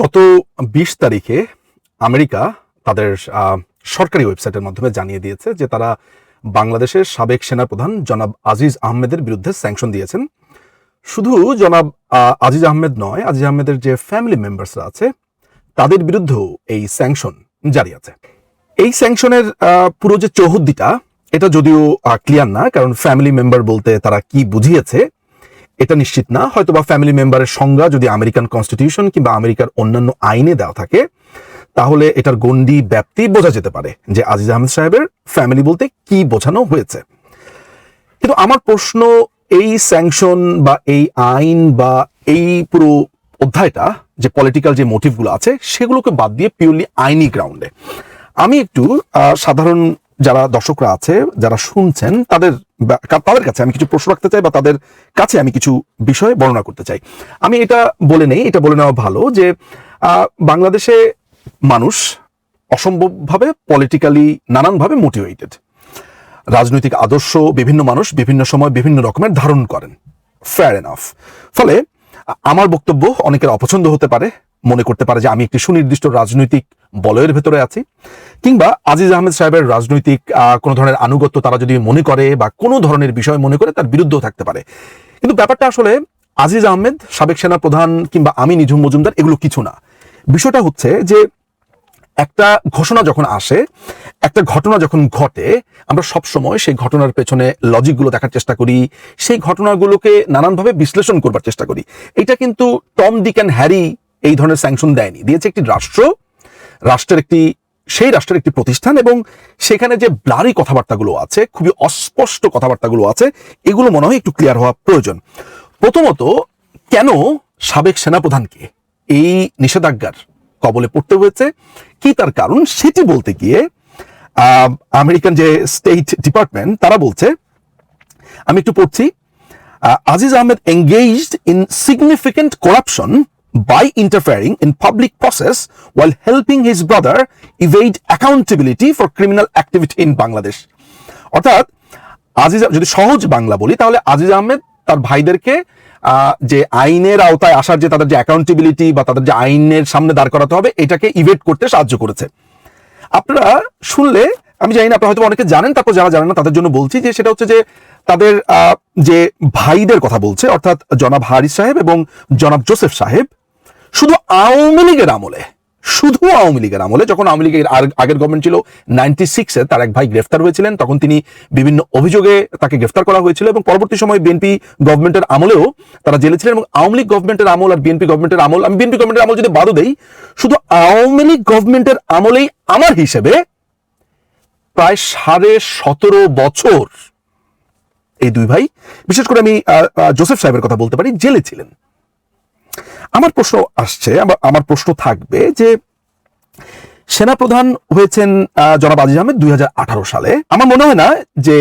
গত বিশ তারিখে আমেরিকা তাদের সরকারি ওয়েবসাইটের মাধ্যমে জানিয়ে দিয়েছে যে তারা বাংলাদেশের সাবেক সেনাপ্রধান জনাব আজিজ আহমেদের বিরুদ্ধে স্যাংশন দিয়েছেন। শুধু জনাব আজিজ আহমেদ নয়, আজিজ আহমেদের যে ফ্যামিলি মেম্বার্সরা আছে, তাদের বিরুদ্ধেও এই স্যাংশন জারি আছে। এই স্যাংশনের পুরো যে চৌহদ্দিটা, এটা যদিও ক্লিয়ার না, কারণ ফ্যামিলি মেম্বার বলতে তারা কি বুঝিয়েছে এটা নিশ্চিত না। হয়তো বা ফ্যামিলি মেম্বারের সংজ্ঞা যদি আমেরিকান কনস্টিটিউশন কিংবা আমেরিকার অন্যান্য আইনে দেওয়া থাকে, তাহলে এটার গণ্ডি ব্যাপ্তি বোঝা যেতে পারে যে আজিজ আহমেদ সাহেবের ফ্যামিলি বলতে কি বোঝানো হয়েছে। কিন্তু আমার প্রশ্ন, এই স্যাংশন বা এই আইন বা এই পুরো অধ্যায়টা, যে পলিটিক্যাল যে মোটিভগুলো আছে, সেগুলোকে বাদ দিয়ে পিওরলি আইনি গ্রাউন্ডে আমি একটু সাধারণ যারা দর্শকরা আছে, যারা শুনছেন, তাদের তাদের কাছে আমি কিছু প্রশ্ন রাখতে চাই বা তাদের কাছে আমি কিছু বিষয় বর্ণনা করতে চাই। আমি এটা বলে নেই, এটা বলে নেওয়া ভালো যে বাংলাদেশে মানুষ অসম্ভবভাবে পলিটিক্যালি নানানভাবে মোটিভেটেড রাজনৈতিক আদর্শ বিভিন্ন মানুষ বিভিন্ন সময় বিভিন্ন রকমের ধারণ করেন। ফেয়ার এনাফ ফলে আমার বক্তব্য অনেকের অপছন্দ হতে পারে মনে করতে পারে যে আমি একটি সুনির্দিষ্ট রাজনৈতিক বলয়ের ভেতরে আছি। কিংবা আজিজ আহমেদ সাহেবের রাজনৈতিক কোনো ধরনের আনুগত্য তারা যদি মনে করে বা কোনো ধরনের বিষয় মনে করে তার বিরুদ্ধেও থাকতে পারে। কিন্তু ব্যাপারটা আসলে আজিজ আহমেদ, সাবেক সেনা প্রধান কিংবা আমি নিঝুম মজুমদার, এগুলো কিছু না। বিষয়টা হচ্ছে যে একটা ঘোষণা যখন আসে, একটা ঘটনা যখন ঘটে, আমরা সব সময় সেই ঘটনার পেছনে লজিকগুলো দেখার চেষ্টা করি, সেই ঘটনাগুলোকে নানানভাবে বিশ্লেষণ করবার চেষ্টা করি। এটা কিন্তু টম, ডিক অ্যান্ড হ্যারি এই ধরনের স্যাংশন দেয়নি। দিয়েছে একটি রাষ্ট্র, রাষ্ট্রের একটি, সেই রাষ্ট্রের একটি প্রতিষ্ঠান এবং সেখানে যে ব্লারি কথাবার্তাগুলো আছে, খুবই অস্পষ্ট কথাবার্তাগুলো আছে, এগুলো মনে হয় একটু ক্লিয়ার হওয়া প্রয়োজন। প্রথমত, কেন সাবেক সেনাপ্রধানকে এই নিষেধাজ্ঞার কবলে পড়তে হয়েছে? কি তার কারণ? সেটি বলতে গিয়ে আমেরিকান যে স্টেট ডিপার্টমেন্ট তারা বলছে, আমি একটু পড়ছি Aziz Ahmed engaged in significant corruption by interfering in public process while helping his brother evade accountability for criminal activity in Bangladesh. অর্থাৎ আজিজ যদি সহজ বাংলা বলি, তাহলে আজিজ আহমেদ তার ভাইদেরকে যে আইনের আওতায় আসার যে তাদের যে অ্যাকাউন্টেবিলিটি বা তাদের যে আইনের সামনে দাঁড় করাতে হবে, এটাকে ইভেট করতে সাহায্য করেছে আপনারা শুনলে, আমি জানি না, আপনারা হয়তো অনেকে জানেন, তারপর যারা জানেন না, তাদের জন্য বলছি যে সেটা হচ্ছে যে তাদের যে ভাইদের কথা বলছে, অর্থাৎ জনাব হারিস সাহেব এবং জনাব জোসেফ সাহেব শুধু আওয়ামী লীগের আমলে, শুধু আওয়ামী লীগের আমলে, যখন আওয়ামী লীগের আগের গভর্নমেন্ট ছিল নাইনটি সিক্সে তার এক ভাই গ্রেফতার হয়েছিলেন, তখন তিনি বিভিন্ন অভিযোগে তাকে গ্রেফতার করা হয়েছিল এবং পরবর্তী সময় বিএনপি গভর্নমেন্টের আমলেও তারা জেলে ছিলেন এবং আওয়ামী লীগ গভর্নমেন্টের আমল আর বিএনপি গভর্নমেন্টের আমল, আমি বিএনপি গভর্নমেন্টের আমল যদি বাদও দেই, শুধু আওয়ামী লীগ গভর্নমেন্টের আমলেই আমার হিসেবে প্রায় সাড়ে সতেরো বছর এই দুই ভাই, বিশেষ করে আমি জোসেফ সাহেবের কথা বলতে পারি, জেলে ছিলেন। আমার প্রশ্ন আসছে আমার প্রশ্ন থাকবে যে সেনাপ্রধান হয়েছেন জনাব আজিজ আহমেদ দুই হাজার আঠারো সালে। আমার মনে হয় না যে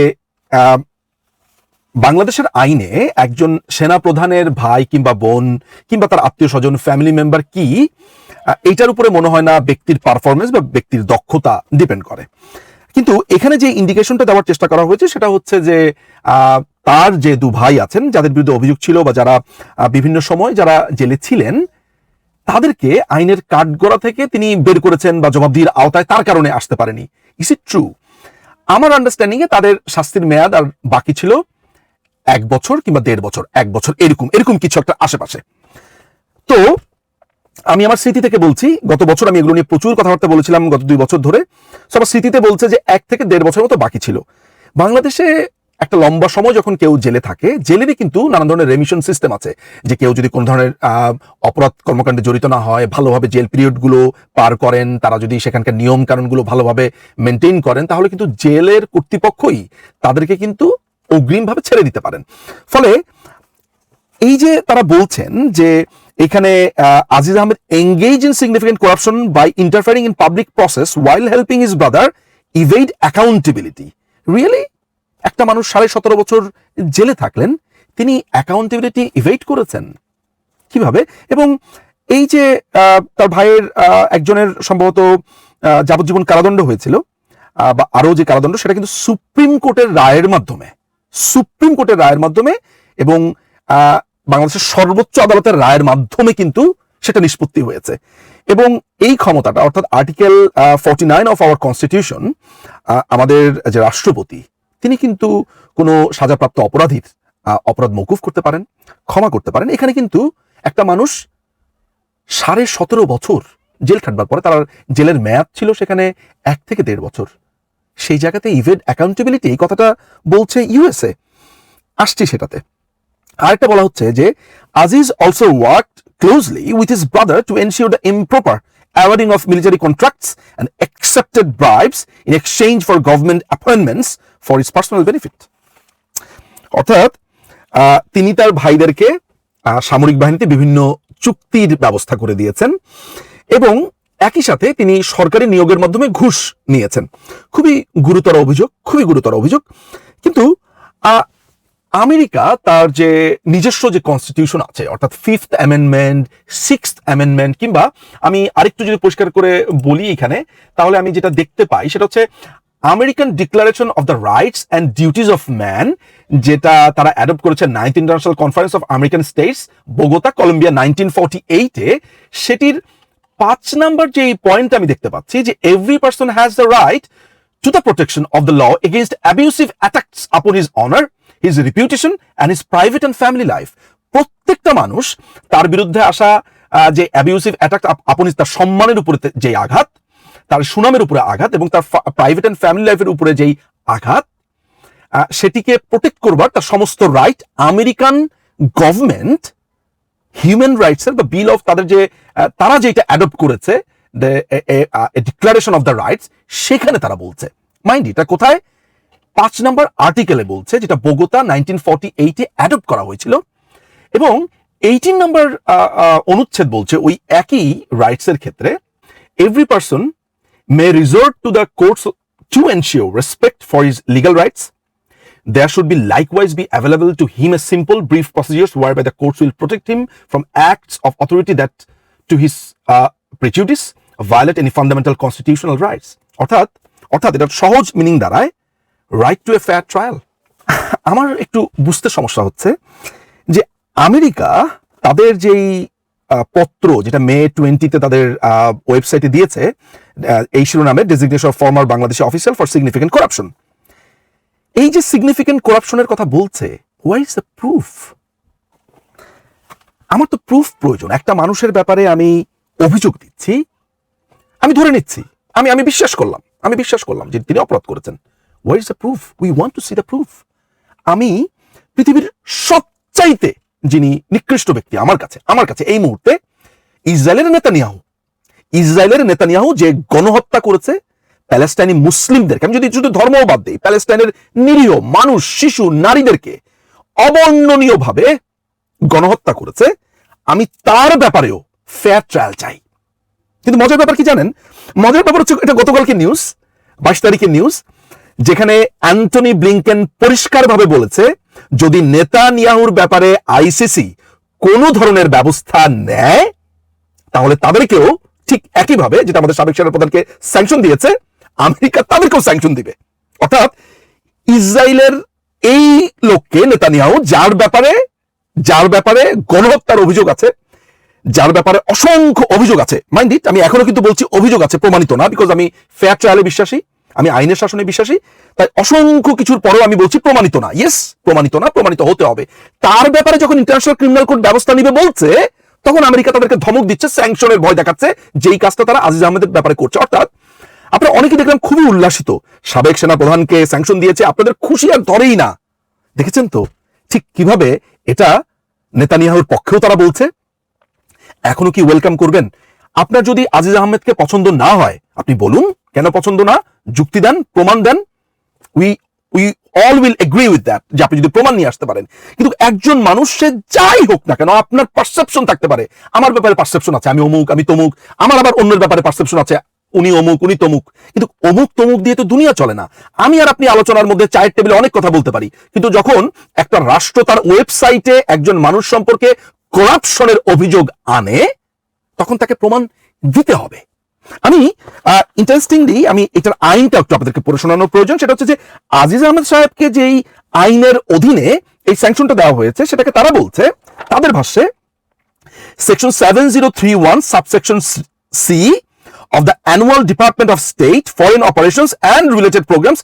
বাংলাদেশের আইনে একজন সেনাপ্রধানের ভাই কিংবা বোন কিংবা তার আত্মীয় স্বজন ফ্যামিলি মেম্বার কি এইটার উপরে মনে হয় না ব্যক্তির পারফরমেন্স বা ব্যক্তির দক্ষতা ডিপেন্ড করে। কিন্তু এখানে যে ইন্ডিকেশনটা দেওয়ার চেষ্টা করা হয়েছে, সেটা হচ্ছে যে তার যে দু ভাই আছেন, যাদের বিরুদ্ধে অভিযোগ ছিল বা যারা বিভিন্ন সময় যারা জেলে ছিলেন, তাদেরকে আইনের কাঠগড়া থেকে তিনি বের করেছেন বা জবাবদিহির আওতায় তার কারণে আসতে পারেনি। ইস ইট ট্রু আমার আন্ডারস্ট্যান্ডিং এ তাদের শাস্তির মেয়াদ আর বাকি ছিল এক বছর কিংবা দেড় বছর, এক বছর, এরকম এরকম কিছু একটা আশেপাশে। তো আমি আমার স্মৃতি থেকে বলছি, গত বছর আমি এগুলো নিয়ে প্রচুর কথাবার্তা বলেছিলাম গত দুই বছর ধরে। তো আমার স্মৃতিতে বলছে যে এক থেকে দেড় বছর মতো বাকি ছিল। বাংলাদেশে একটা লম্বা সময় যখন কেউ জেলে থাকে, জেলেরই কিন্তু নানান ধরনের রেমিশন সিস্টেম আছে। যে কেউ যদি কোনো ধরনের অপরাধ কর্মকাণ্ডে জড়িত না হয়, ভালোভাবে জেল পিরিয়ডগুলো পার করেন, তারা যদি সেখানকার নিয়ম কানুনগুলো ভালোভাবে মেনটেন করেন, তাহলে কিন্তু জেলের কর্তৃপক্ষই তাদেরকে কিন্তু অগ্রিমভাবে ছেড়ে দিতে পারেন। ফলে এই যে তারা বলছেন যে এখানে Aziz Ahmed engage in significant corruption by interfering in public process while helping his brother evade accountability really একটা মানুষ সাড়ে সতেরো বছর জেলে থাকলেন, তিনি অ্যাকাউন্টেবিলিটি ইভেইড করেছেন। কীভাবে? এবং এই যে তার ভাইয়ের একজনের সম্ভবত যাবজ্জীবন কারাদণ্ড হয়েছিল বা আরও যে কারাদণ্ড, সেটা কিন্তু সুপ্রিম কোর্টের রায়ের মাধ্যমে, সুপ্রিম কোর্টের রায়ের মাধ্যমে এবং বাংলাদেশের সর্বোচ্চ আদালতের রায়ের মাধ্যমে কিন্তু সেটা নিষ্পত্তি হয়েছে। এবং এই ক্ষমতাটা, অর্থাৎ article forty nine of our constitution আমাদের যে রাষ্ট্রপতি, তিনি কিন্তু কোনো সাজাপ্রাপ্ত অপরাধীর অপরাধ মকুফ করতে পারেন, ক্ষমা করতে পারেন। এখানে কিন্তু একটা মানুষ সাড়ে সতেরো বছর জেল খাটবার পরে, তার জেলের মেয়াদ ছিল সেখানে এক থেকে দেড় বছর। সেই জায়গাতে ইভেন্ট অ্যাকাউন্টেবিলিটি, এই কথাটা বলছে ইউএসএ আসছি সেটাতে। আরেকটা বলা হচ্ছে যে Aziz also work closely with his brother to ensure the improper awarding of military contracts and accepted bribes in exchange for government appointments for his personal benefit অর্থাৎ তিনি তার ভাইদেরকে সামরিক বাহিনীতে বিভিন্ন চুক্তির ব্যবস্থা করে দিয়েছেন এবং একই সাথে তিনি সরকারি নিয়োগের মাধ্যমে ঘুষ নিয়েছেন। খুবই গুরুতর অভিযোগ, খুবই গুরুতর অভিযোগ। কিন্তু আমেরিকা তার যে নিজস্ব যে কনস্টিটিউশন আছে অর্থাৎ ফিফথ অ্যামেন্ডমেন্ট সিক্সথ অ্যামেন্ডমেন্ট কিংবা আমি আরেকটু যদি পরিষ্কার করে বলি এখানে তাহলে আমি যেটা দেখতে পাই সেটা হচ্ছে American declaration of the rights and duties of man যেটা তারা অ্যাডপ্ট করেছে ninth international conference of American states Bogota Colombia nineteen forty এইটে সেটির পাঁচ নাম্বার যে পয়েন্ট আমি দেখতে পাচ্ছি যে every person has the right to the protection of the law against abusive attacks upon his honor, his reputation, and his private and family life. প্রত্যেকটা মানুষ তার বিরুদ্ধে আসা যে অ্যাবিউসিভ অ্যাটাক আপন তার সম্মানের উপরে যে আঘাত তার সুনামের উপরে আঘাত এবং তার প্রাইভেট অ্যান্ড ফ্যামিলি লাইফের উপরে যেই আঘাত সেটিকে প্রোটেক্ট করবার তার সমস্ত right American government human rights এর বা বিল অফ তাদের যে তারা যেটা অ্যাডপ্ট করেছে ডিক্লারেশন অফ দ্য রাইটস সেখানে তারা বলছে মাইন্ড এটা কোথায় পাঁচ নম্বর আর্টিকেলে বলছে, যেটা বগোতা নাইনটিন ফর্টি করা হয়েছিল। এবং এইটিন নাম্বার অনুচ্ছেদ বলছে, ওই একই রাইটসের ক্ষেত্রে every person may resort to the courts to ensure respect for his legal rights there should be likewise be available to him a simple brief procedures where by the courts will protect him from acts of authority that to his prejudice violate any fundamental constitutional rights অর্থাৎ অর্থাৎ এটা সহজ meaning দাঁড়ায় right to a fair trial আমার একটু বুঝতে সমস্যা হচ্ছে যে আমেরিকা তাদের যেই পত্র যেটা মে টোয়েন্টিতে তাদের ওয়েবসাইটে দিয়েছে এই শিরোনামে designation of former Bangladeshi official for significant corruption এই যে সিগনিফিকেন্ট করাপশনের কথা বলছে হোয়াই ইজ দ্য প্রুফ আমার তো প্রুফ প্রয়োজন। একটা মানুষের ব্যাপারে আমি অভিযোগ দিচ্ছি, আমি ধরে নিচ্ছি, আমি আমি বিশ্বাস করলাম, আমি বিশ্বাস করলাম যে তিনি অপরাধ করেছেন। Why is the proof we want to see the proof আমি পৃথিবীর সবচাইতে যিনি নিকৃষ্ট ব্যক্তি আমার কাছে আমার কাছে এই মুহূর্তে ইসরায়েলের নেতানিয়াহু। ইসরায়েলের নেতানিয়াহু যে গণহত্যা করেছে প্যালেস্টাইনি মুসলিমদেরকে, আমি যদি শুধু ধর্মও বাদ দিই প্যালেস্টাইনের নিরীহ মানুষ, শিশু, নারীদেরকে অবর্ণনীয়ভাবে গণহত্যা করেছে, আমি তার ব্যাপারেও ফেয়ার ট্রায়াল চাই। কিন্তু মজার ব্যাপার কি জানেন? মজার ব্যাপার হচ্ছে এটা গতকালকে নিউজ বাইশ তারিখের নিউজ যেখানে অ্যান্টনি ব্লিংকেন পরিষ্কারভাবে বলেছে, যদি নেতা নিয়াহুর ব্যাপারে আইসিসি কোনো ধরনের ব্যবস্থা নেয়, তাহলে তাদেরকেও ঠিক একইভাবে, যেটা আমাদের সাবেক সেনা প্রধানকে স্যাংশন দিয়েছে, আমেরিকা তাদেরকেও স্যাংশন দিবে। অর্থাৎ ইসরায়েলের এই লোককে, নেতানিয়াহু, যার ব্যাপারে যার ব্যাপারে গণহত্যার অভিযোগ আছে, যার ব্যাপারে অসংখ্য অভিযোগ আছে। মাইন্ড ইট আমি এখনও কিন্তু বলছি অভিযোগ আছে, প্রমাণিত না বিকজ আমি ফেয়ার ট্রায়ালে বিশ্বাসী। আমি আইনের শাসনে বিশ্বাসী, তাই অসংখ্য কিছুর পরেও আমি বলছি প্রমাণিত না। ইয়েস প্রমাণিত না, প্রমাণিত হতে হবে। তার ব্যাপারে যখন ইন্টারন্যাশনাল ক্রিমিনাল কোর্ট ব্যবস্থা নিবে বলছে, তখন আমেরিকা তাদেরকে ধমক দিচ্ছে স্যাংশনের ভয় দেখাচ্ছে, যেই কাজটা তারা আজিজ আহমেদের ব্যাপারে করছে। অর্থাৎ, আপনারা অনেকে দেখলাম খুবই উল্লাসিত। সাবেক সেনা প্রধানকে স্যাংশন দিয়েছে, আপনাদের খুশি আর ধরেই না। দেখেছেন তো? ঠিক কীভাবে এটা নেতানিয়াহুর পক্ষেও তারা বলছে। এখনও কি ওয়েলকাম করবেন? আপনার যদি আজিজ আহমেদকে পছন্দ না হয়, আপনি বলুন, কেন পছন্দ না? যুক্তি দেন, প্রমাণ দেন we we all will agree with that যে আপনি যদি প্রমাণ নিয়ে আসতে পারেন। কিন্তু একজন মানুষ সে যাই হোক না কেন, আপনার পারসেপশন থাকতে পারে। আমার ব্যাপারে পারসেপশন আছে, আমি অমুক, আমি তমুক, আমার আবার অন্যের ব্যাপারে পারসেপশন আছে, উনি অমুক, উনি তমুক। কিন্তু অমুক, তমুক দিয়ে তো দুনিয়া চলে না। আমি আর আপনি আলোচনার মধ্যে চায়ের টেবিলে অনেক কথা বলতে পারি, কিন্তু যখন একটা রাষ্ট্র তার ওয়েবসাইটে একজন মানুষ সম্পর্কে করাপশনের অভিযোগ আনে, তখন তাকে প্রমাণ দিতে হবে। আমি ইন্টারেস্টিংলি আমি এটার আইনটা একটু আপনাদেরকে পড়ে শোনানোর প্রয়োজন, সেটা হচ্ছে যে আজিজ আহমেদ সাহেবকে যেই আইনের অধীনে এই স্যাংশনটা দেওয়া হয়েছে, সেটাকে তারা বলছে, তাদের ভাষ্যে section seven zero three one subsection C of the annual Department of State Foreign Operations and Related Programs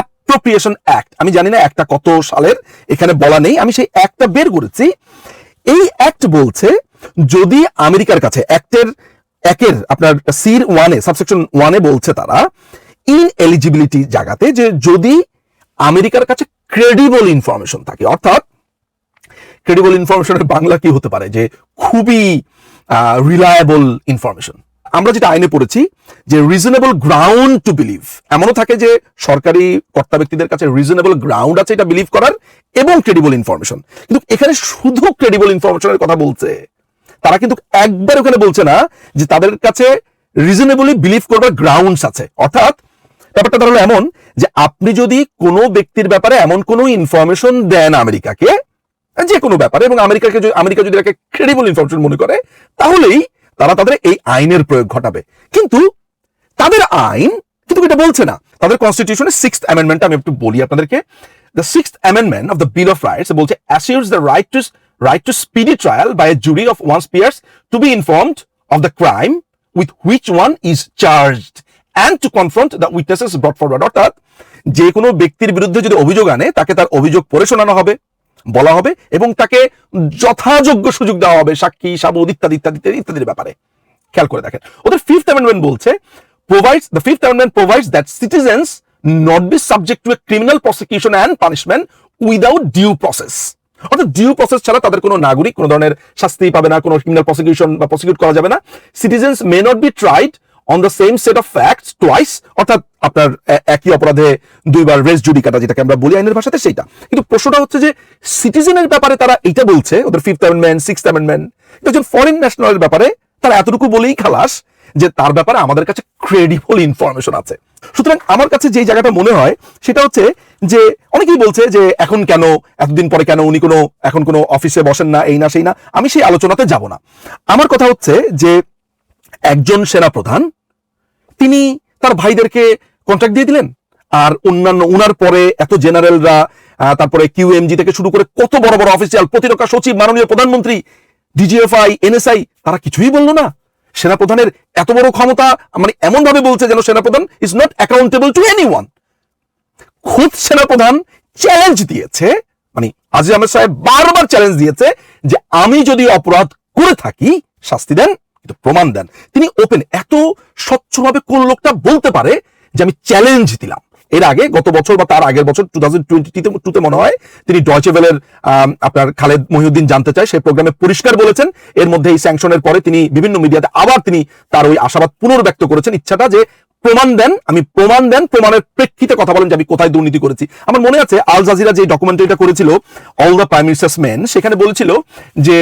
Appropriation Act, আমি জানি না একটা কত সালের, এখানে বলা নেই, আমি সেই একটা বের করেছি, এই অ্যাক্ট বলছে, যদি আমেরিকার কাছে অ্যাক্টের একের আপনার সির ওয়ানে সাবসেকশন ওয়ানে বলছে তারা ইন এলিজিবিলিটি জায়গাতে যে যদি আমেরিকার কাছে ক্রেডিবল ইনফরমেশন থাকে, অর্থাৎ ক্রেডিবল ইনফরমেশনের বাংলা কি হতে পারে? যে খুবই রিলায়েবল ইনফরমেশন আমরা যেটা আইনে পড়েছি, যে রিজনেবল গ্রাউন্ড টু বিলিভ এমনও থাকে যে সরকারি কর্তা ব্যক্তিদের কাছে রিজনেবল গ্রাউন্ড আছে এটা বিলিভ করার, এবং ক্রেডিবল ইনফরমেশন কিন্তু এখানে শুধু ক্রেডিবল ইনফরমেশনের কথা বলছে। তারা কিন্তু একবার ওখানে বলছে না যে তাদের কাছে রিজনেবলি বিলিভ করবার গ্রাউন্ডস আছে। অর্থাৎ ব্যাপারটা তাহলে এমন যে আপনি যদি কোনো ব্যক্তির ব্যাপারে এমন কোনো ইনফরমেশন দেন আমেরিকাকে, যে কোনো ব্যাপারে, এবং আমেরিকাকে আমেরিকা যদি ক্রেডিবল ইনফরমেশন মনে করে, তাহলেই তারা তাদের এই আইনের প্রয়োগ ঘটাবে। কিন্তু তাদের আইন কিন্তু এটা বলছে না। তাদের কনস্টিটিউশনের সিক্স অ্যামেন্ডমেন্ট আমি একটু বলি আপনাদেরকে। The six amendment of the bill of rights বলছে assures the right to right to speedy trial by a jury of one's peers to be informed of the crime with which one is charged and to confront the witnesses brought forward অর্থাৎ যে কোনো ব্যক্তির বিরুদ্ধে যদি অভিযোগ আনে, তাকে তার অভিযোগ পড়ে শোনানো হবে, বলা হবে এবং তাকে যথাযোগ্য সুযোগ দেওয়া হবে, সাক্ষী সাবুদ ইত্যাদি ইত্যাদি ইত্যাদি, ইত্যাদির ব্যাপারে। খেয়াল করে দেখেন। ওদের ফিফথ অ্যামেন্ডমেন্ট বলছে, provides, the fifth amendment provides that citizens not be subject to a criminal prosecution and punishment without due process অর্থাৎ ডিউ প্রসেস ছাড়া তাদের কোনো নাগরিক, কোনো ধরনের শাস্তি পাবে না, কোনো ক্রিমিনাল প্রসিকিউশন বা প্রসিকিউট করা যাবে না। Citizens may not be tried on the same set of facts twice অর্থাৎ আপনার একই অপরাধে দুইবার রেস জুডিকাটা যেটাকে আমরা বলি আইনের ভাষাতে সেইটা। কিন্তু প্রশ্নটা হচ্ছে যে সিটিজেনের ব্যাপারে তারা এটা বলছে, ওদের ফিফথ অ্যামেন্ডমেন্ট সিক্স অ্যামেন্ডমেন্ট একজন ফরেন ন্যাশনালের ব্যাপারে তারা এতটুকু বলেই খালাস যে তার ব্যাপারে আমাদের কাছে ক্রেডিবল ইনফরমেশন আছে। সুতরাং আমার কাছে যে জায়গাটা মনে হয়, সেটা হচ্ছে যে অনেকেই বলছে যে এখন কেন, এতদিন পরে কেন উনি কোনো, এখন কোনো অফিসে বসেন না, এই না, সেই না। আমি সেই আলোচনাতে যাব না। আমার কথা হচ্ছে যে একজন সেনাপ্রধান, তিনি তার ভাইদেরকে কন্ট্রাক্ট দিয়ে দিলেন, আর অন্যান্য, উনার পরে এত জেনারেলরা তারপরে কিউএমজি থেকে শুরু করে কত বড় বড় অফিসিয়াল প্রতিরক্ষা সচিব, মাননীয় প্রধানমন্ত্রী ডিজিএফআই এনএসআই তারা কিছুই বলল না। সেনাপ্রধানের এত বড় ক্ষমতা মানে এমনভাবে বলছে যেন সেনাপ্রধান is not accountable to any খুদ সেনাপ্রধান চ্যালেঞ্জ দিয়েছে মানে আজিজ আহমেদ সাহেব বারবার চ্যালেঞ্জ দিয়েছে যে আমি যদি অপরাধ করে থাকি, শাস্তি দেন, কিন্তু প্রমাণ দেন। তিনি ওপেন এত স্বচ্ছভাবে কোন লোকটা বলতে পারে যে আমি চ্যালেঞ্জ দিলাম। এর আগে গত বছর বা তার আগের বছর টু থাউজেন্ড টুতে মনে হয়, তিনি ডয়চে ভেলের আপনার খালেদ মহিউদ্দিন জানতে চায়, সেই প্রোগ্রামে পরিষ্কার বলেছেন। এর মধ্যে এই স্যাংশনের পরে তিনি বিভিন্ন মিডিয়াতে আবার তিনি তার ওই আশাবাদ পুনর্ব্যক্ত করেছেন। ইচ্ছাটা যে প্রমাণ দেন, আমি প্রমাণ দেন, প্রমাণের প্রেক্ষিতে কথা বলেন যে আমি কোথায় দুর্নীতি করেছি। আমার মনে আছে আল জাজিরা যে ডকুমেন্টারিটা করেছিল all the prime minister's men সেখানে বলেছিল যে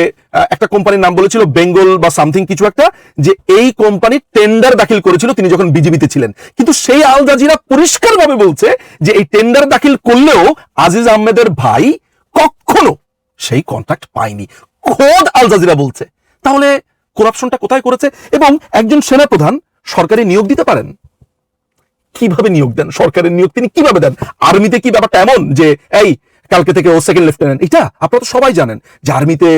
একটা কোম্পানির নাম বলেছিল বেঙ্গল বা সামথিং কিছু একটা, যে এই কোম্পানি টেন্ডার দাখিল করেছিল, তিনি যখন বিজেপিতে ছিলেন। কিন্তু সেই আল জাজিরা পরিষ্কারভাবে বলছে যে এই টেন্ডার দাখিল করলেও আজিজ আহমেদের ভাই কখনো সেই কন্ট্রাক্ট পায়নি। খোদ আল জাজিরা বলছে। তাহলে করাপশনটা কোথায় করেছে? এবং একজন সেনাপ্রধান সরকারি নিয়োগ দিতে পারেন? কীভাবে নিয়োগ দেন? সরকারের নিয়োগ তিনি কীভাবে দেন? আর্মিতে কি ব্যাপারটা এমন যে, এই, কালকে থেকে ও সেকেন্ড লেফটেন্যান্ট এটা আপনারা তো সবাই জানেন যে আর্মিতে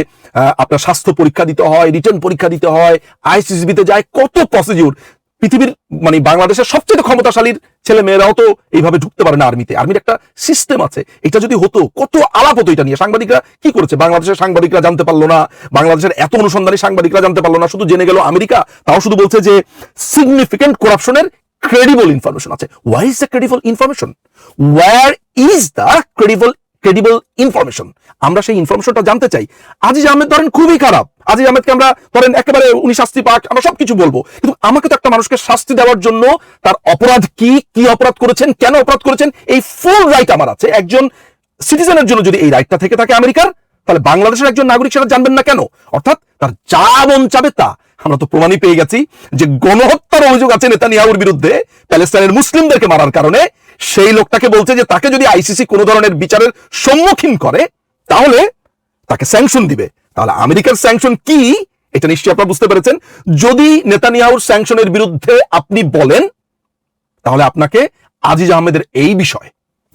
আপনার স্বাস্থ্য পরীক্ষা দিতে হয় রিটার্ন পরীক্ষা দিতে হয় আইসিসিবিতে যায়, কত প্রসিডিউর পৃথিবীর মানে বাংলাদেশের সবচেয়ে ক্ষমতাশালীর ছেলে মেয়েরাও তো এইভাবে ঢুকতে পারে না আর্মিতে আর্মির একটা সিস্টেম আছে। এটা যদি হতো, কত আলাপ হতো এটা নিয়ে। সাংবাদিকরা কি করেছে? বাংলাদেশের সাংবাদিকরা জানতে পারল না, বাংলাদেশের এত অনুসন্ধানী সাংবাদিকরা জানতে পারল না। শুধু জেনে গেল আমেরিকা, তাও শুধু বলছে যে সিগনিফিকেন্ট করাপশনের ক্রেডিবল ইনফরমেশন আছে। Why is the credible information where is the credible credible information আমরা সেই ইনফরমেশনটা জানতে চাই। আজিজ আহমেদ ধরেন খুবই খারাপ। আজিজ আহমেদকে আমরা ধরেন একেবারে উনি শাস্তি পাক, আমরা সবকিছু বলব। কিন্তু আমাকে তো একটা মানুষকে শাস্তি দেওয়ার জন্য তার অপরাধ কি কি অপরাধ করেছেন, কেন অপরাধ করেছেন, এই ফুল রাইট আমার আছে। একজন সিটিজেনের জন্য যদি এই রাইটটা থেকে থাকে আমেরিকার, তাহলে বাংলাদেশের একজন নাগরিক সেটা জানবেন না কেন? অর্থাৎ তার যা মন চাবে তা। আমরা তো প্রমাণই পেয়ে গেছি যে গণহত্যার অভিযোগ আছে নেতানিয়াহুর বিরুদ্ধে প্যালেস্তাইনের মুসলিমদেরকে মারার কারণে। সেই লোকটাকে বলছে যে তাকে যদি আইসিসি কোনো ধরনের বিচারের সম্মুখীন করে, তাহলে তাকে স্যাংশন দিবে। তাহলে আমেরিকার স্যাংশন কি? এটা নিশ্চয়ই আপনারা বুঝতে পেরেছেন। যদি নেতানিয়াহুর স্যাংশনের বিরুদ্ধে আপনি বলেন, তাহলে আপনাকে আজিজ আহমেদের এই বিষয়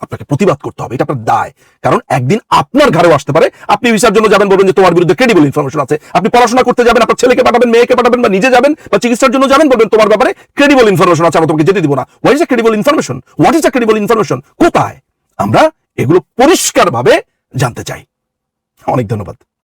আপনাকে প্রতিবাদ করতে হবে, এটা আপনার দায়। কারণ একদিন আপনার ঘরেও আসতে পারে, আপনি ভিসার জন্য যাবেন, বলবেন যে তোমার বিরুদ্ধে ক্রেডিবল ইনফরমেশন আছে। আপনি পড়াশোনা করতে যাবেন, আপনার ছেলেকে পাঠাবেন, মেয়েকে পাঠাবেন বা নিজে যাবেন বা চিকিৎসার জন্য যাবেন, বলবেন তোমার ব্যাপারে ক্রেডিবল ইনফরমেশন আছে, আমরা তোমাকে যেতে দিব না। What is a credible information what is a credible information কোথায়? আমরা এগুলো পরিষ্কারভাবে জানতে চাই। অনেক ধন্যবাদ।